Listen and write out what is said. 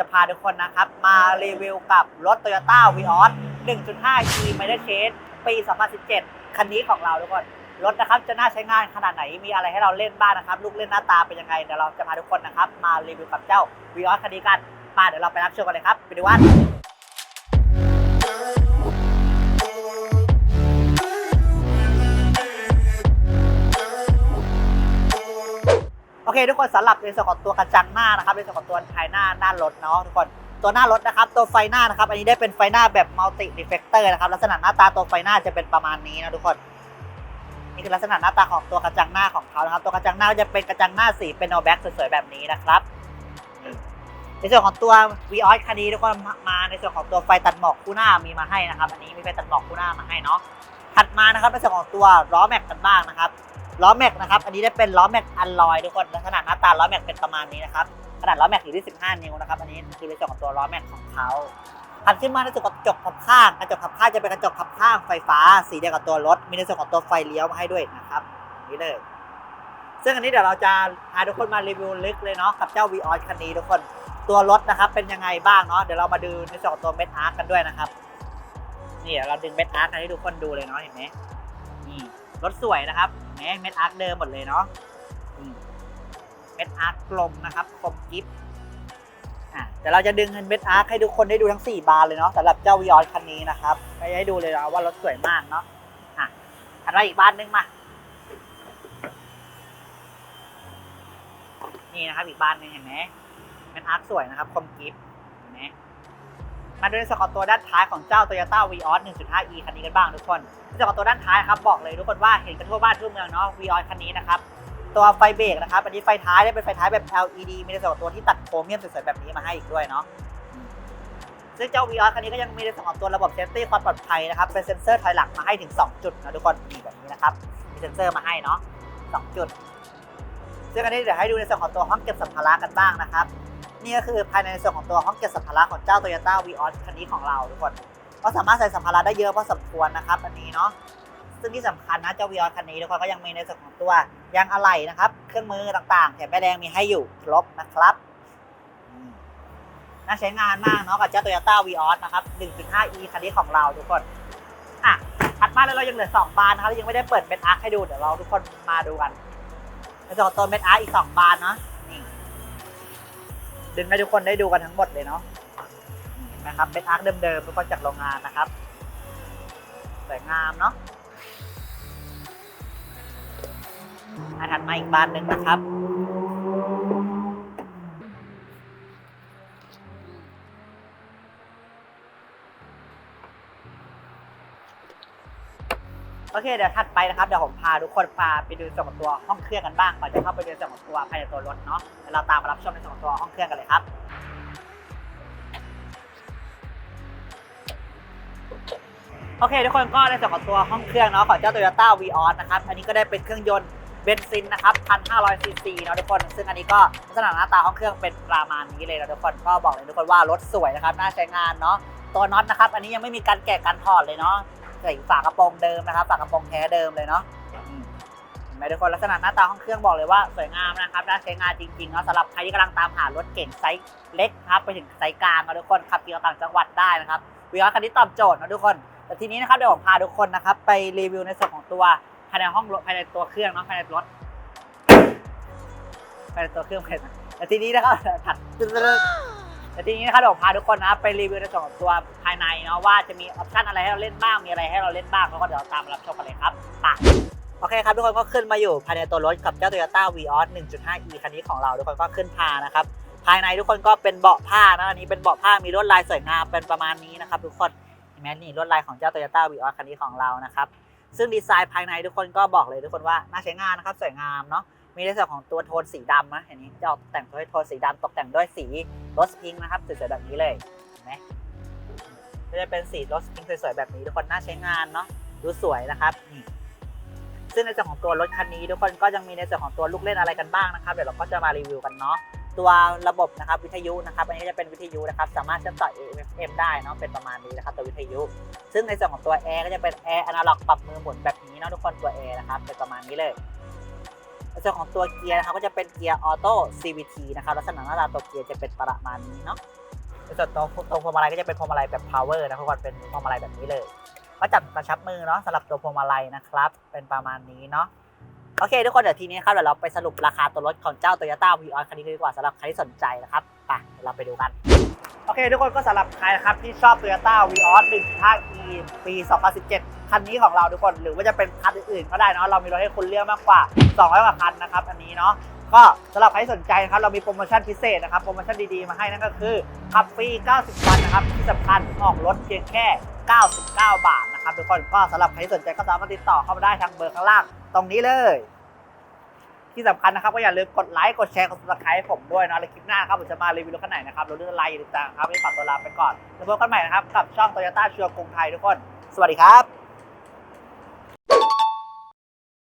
จะพาทุกคนนะครับ มารีวิวกับรถ Toyota v อ o s 1.5 G m i d c h a s e ปี 2017 คันนี้ของเราทุกคน รถนะครับจะน่าใช้งานขนาดไหนมีอะไรให้เราเล่นบ้างนะครับ ลูกเล่นหน้าตาเป็นยังไง เดี๋ยวเราจะพาทุกคนนะครับ มารีวิวกับเจ้า v อ o s คันนี้กันมาเดี๋ยวเราไปรับชมกันเลยครับไปดูว่า เคทุกคนสำหรับในส่วนของตัวกระจังหน้านะครับในส่วนของตัวภายหน้าหน้ารถเนาะทุกคนตัวหน้ารถนะครับตัวไฟหน้านะครับอันนี้ได้เป็นไฟหน้าแบบมัลติรีเฟกเตอร์นะครับลักษณะหน้าตาตัวไฟหน้าจะเป็นประมาณนี้นะทุกคนนี่คือลักษณะหน้าตาของตัวกระจังหน้าของเขานะครับ ตัวกระจังหน้าจะเป็นกระจังหน้าสีเป็นโนแบ็กสวยๆแบบนี้นะครับในส่วนของตัว v ีออสคันนี้ทุกคนมาในส่วนของตัวไฟตัดหมอกคู่หน้ามีมาให้นะครับ อันนี้มีไฟตัดหมอกคู่หน้ามาให้เนาะถัดมานะครับในส่วนของตัวล้อแม็กกันบ้างนะครับ ล้อแม็กนะครับ อันนี้ได้เป็นล้อแม็กอัลลอยทุกคนลักษณะหน้าตาล้อแม็กเป็นประมาณนี้นะครับขนาดล้อแม็กอยู่ที่ 15 นิ้วนะครับ อันนี้คือในส่วนของตัวล้อแม็กของเขาถัดขึ้นมาในส่วนกระจกขับข้างกระจกขับข้างจะเป็นกระจกขับข้างไฟฟ้า สีเดียวกับตัวรถ มีในส่วนของตัวไฟเลี้ยวมาให้ด้วยนะครับนี่เลย ซึ่งอันนี้เดี๋ยวเราจะพาทุกคนมารีวิวลึกเลยเนาะกับเจ้า v ีออคันนี้ทุกคนตัวรถนะครับเป็นยังไงบ้างเนาะเดี๋ยวเรามาดูในส่วนของตัวเม็ดอาร์กันด้วยนะครับนี่เดี๋ยวเราดึงเม็ดอาร์กันให้ทุกคนดูเลยเนาะเห็นไหม รถสวยนะครับแหมเม็ดอาร์คเดิมหมดเลยเนาะเม็ดอาร์คกลมนะครับกลมกิฟอะแต่เราจะดึงเงินเม็ดอาร์คให้ทุกคนได้ดูทั้ง 4 บานเลยเนาะสำหรับเจ้าวิออสคันนี้นะครับให้ให้ดูเลยนะว่ารถสวยมากเนาะอะถัดมาอีกบานหนึงมานี่นะครับอีกบานหนึงเห็นไหมเม็ดอาร์คสวยนะครับคมกิฟเห็นไหม มาดูในส่วนของตัวด้านท้ายของเจ้า Toyota Vios 1.5e คันนี้กันบ้างทุกคนในส่วนของตัวด้านท้ายครับบอกเลยทุกคนว่าเห็นกันทั่วบ้านทั่วเมืองเนาะวีออคันนี้นะครับตัวไฟเบรกนะครับอันนี้ไฟท้ายได้เป็นไฟท้ายแบบ LED มีในส่วนของตัวที่ตัดโครเมียมสวยๆแบบนี้มาให้อีกด้วยเนาะซึ่งเจ้า v ีออคันนี้ก็ยังมีในส่วนของตัวระบบเซฟตี้ความปลอดภัยนะครับเป็นเซ็นเซอร์ถอยหลังมาให้ถึง 2 จุดนะทุกคนนี่แบบนี้นะครับมีเซ็นเซอร์มาให้เนาะ2จุดซึ่งอันนี้เดี๋ยวให้ดูในส่วนของตัวห้องเก็บสัมภาระกันบ้างนะครับ นี่ก็คือภายในส่วนของตัวห้องเก็บสัมภาระของเจ้า Toyota v ีออคันนี้ของเราทุกคนก็สามารถใส่สัมภาระได้เยอะพอสมควรนะครับอันนี้เนาะซึ่งที่สำคัญนะเจ้าวีออคันนี้ทุกคนก็ยังมีในส่วนของตัวยางอะไหล่นะครับ เครื่องมือต่างๆแถมแม่แรงมีให้อยู่ครบนะครับน่าใช้งานมากเนาะกับเจ้า Toyota v ีออนะครับ 1.5e คันนี้ของเราทุกคนอะถัดมาแล้วเรายังเหลือ 2 บานนะครับยังไม่ได้เปิดเม็ดอาร์คให้ดูเดี๋ยวเราทุกคนมาดูกันในส่วนของตัวเม็ดอาร์อีก 2 บานเนาะ ดึงให้ทุกคนได้ดูกันทั้งหมดเลยเนาะนะครับเม็ดอาร์คเดิมๆทุกคนจากโรงงานนะครับสวยงามเนาะอาถัดมาอีกบานหนึ่งนะครับ โอเคเดี๋ยวถัดไปนะครับเดี๋ยวผมพาทุกคนพาไปดูส่วนของตัวห้องเครื่องกันบ้างก่อนจะเข้าไปดูส่วนของตัวภายในตัวรถเนาะเดี๋ยวเราตามมารับชมในส่วนของตัวห้องเครื่องกันเลยครับโอเคทุกคนก็ในส่วนของตัวห้องเครื่องเนาะของเจ้า Toyota Vios นะครับอันนี้ก็ได้เป็นเครื่องยนต์เบนซินนะครับ1,500ซีซีเนาะทุกคน ซึ่งอันนี้ก็ลักษณะหน้าตาห้องเครื่องเป็นประมาณนี้เลยนะทุกคนก็บอกเลยทุกคนว่ารถสวยนะครับน่าใช้งานเนาะตัวน็อตนะครับอันนี้ยังไม่มีการแกะการถอดเลยเนาะ ใส่ฝากระโปรงเดิมนะครับฝากระโปรงแท้เดิมเลยเนาะเห็นไหมทุกคนลักษณะหน้าตาห้องเครื่องบอกเลยว่าสวยงามนะครับน่าใช้งานจริงๆเนาะสำหรับใครที่กำลังตามหารถเก่งไซส์เล็กครับไปถึงไซส์กลางนะทุกคนขับเที่ยวต่างจังหวัดได้นะครับวิวคันนี้ตอบโจทย์นะทุกคน แต่ทีนี้นะครับเดี๋ยวผมพาทุกคนนะครับไปรีวิวในส่วนของตัวภายในห้องรถภายในตัวเครื่องเนาะภายในรถภายในตัวเครื่องภายในแต่ทีนี้นะครับถัด แต่ทีนี้นะครับเดี๋ยวพาทุกคนนะไปรีวิวในส่วนของตัวภายในเนาะว่าจะมีออปชันอะไรให้เราเล่นบ้างมีอะไรให้เราเล่นบ้างแล้วก็เดี๋ยวตามรับชมกันเลยครับไปโอเคครับทุกคนก็ขึ้นมาอยู่ภายในตัวรถกับเจ้า Toyota Vios 1.5e คันนี้ของเราทุกคนก็ขึ้นพานะครับภายในทุกคนก็เป็นเบาะผ้านะอันนี้เป็นเบาะผ้ามีลวดลายสวยงามเป็นประมาณนี้นะครับทุกคนเห็นไหมนี่ลวดลายของเจ้า Toyota Vios คันนี้ของเรานะครับซึ่งดีไซน์ภายในทุกคนก็บอกเลยทุกคนว่าน่าใช้งานนะครับสวยงามเนาะ มีในส่วนของตัวโทนสีดำนะเห็นนี้จะออกแต่งด้วยโทนสีดำตกแต่งด้วยสีโรสพิงค์นะครับสวยๆแบบนี้เลยเห็นไหมก็จะเป็นสีโรสพิงค์สวยๆแบบนี้ทุกคนน่าใช้งานเนาะดูสวยนะครับนี่ซึ่งในส่วนของตัวรถคันนี้ทุกคนก็ยังมีในส่วนของตัวลูกเล่นอะไรกันบ้างนะครับ เดี๋ยวเราก็จะมารีวิวกันเนาะตัวระบบนะครับวิทยุนะครับอันนี้ก็จะเป็นวิทยุนะครับสามารถเชื่อมต่อ AM ได้เนาะเป็นประมาณนี้นะครับตัววิทยุ ซึ่งในส่วนของตัวแอร์ก็จะเป็นแอร์อนาล็อกปรับมือหมุนแบบนี้เนาะทุกคนตัวแอร์นะครับเป็นประมาณนี้เลย ในส่วนของตัวเกียร์นะครับก็จะเป็นเกียร์ออโต้ CVT นะครับลักษณะหน้าตาตัวเกียร์จะเป็นประมาณนี้เนาะในส่วนตรงตรงพวงมาลัยก็จะเป็นพวงมาลัยแบบ power นะทุกคนเป็นพวงมาลัยแบบนี้เลยก็จับกระชับมือเนาะสำหรับตัวพวงมาลัยนะครับ เป็นประมาณนี้เนาะโอเค ทุกคนเดี๋ยวทีนี้ครับเดี๋ยวเราไปสรุปราคาตัวรถของเจ้า Toyota v ีออคันนี้ดีกว่าสำหรับใครที่สนใจนะครับไปเราไปดูกัน โอเค ทุกคนก็สำหรับใครนะครับที่ชอบ Toyota v ีออส1.5 e ปี 2017 คันนี้ของเราทุกคนหรือว่าจะเป็นคันอื่นๆก็ได้เนาะเรามีรถให้คุณเลือกมากกว่า 200กว่าคันนะครับอันนี้เนาะก็สำหรับใครสนใจนะครับเรามีโปรโมชั่นพิเศษนะครับโปรโมชั่นดีๆมาให้นั่นก็คือขับฟรี 90 วันนะครับที่สำคัญออกรถเพียงแค่ 99 บาทนะครับทุกคนก็สำหรับใครที่สนใจก็สามารถติดต่อเข้ามาได้ทางเบอร์ข้างล่างตรงนี้เลยที่สำคัญนะครับก็อย่าลืมกดไลค์กดแชร์กด subscribe ให้ผมด้วยเนาะในคลิปหน้าครับผมจะมารีวิวรถคันไหนนะครับรถเรื่องอะไรอย่าลืมตามครับวันนี้ขอตัวลาไปก่อนแล้วพบกันใหม่นะครับกับช่อง Toyota ชัวร์กรุงไทยทุกคน สวัสดีครับ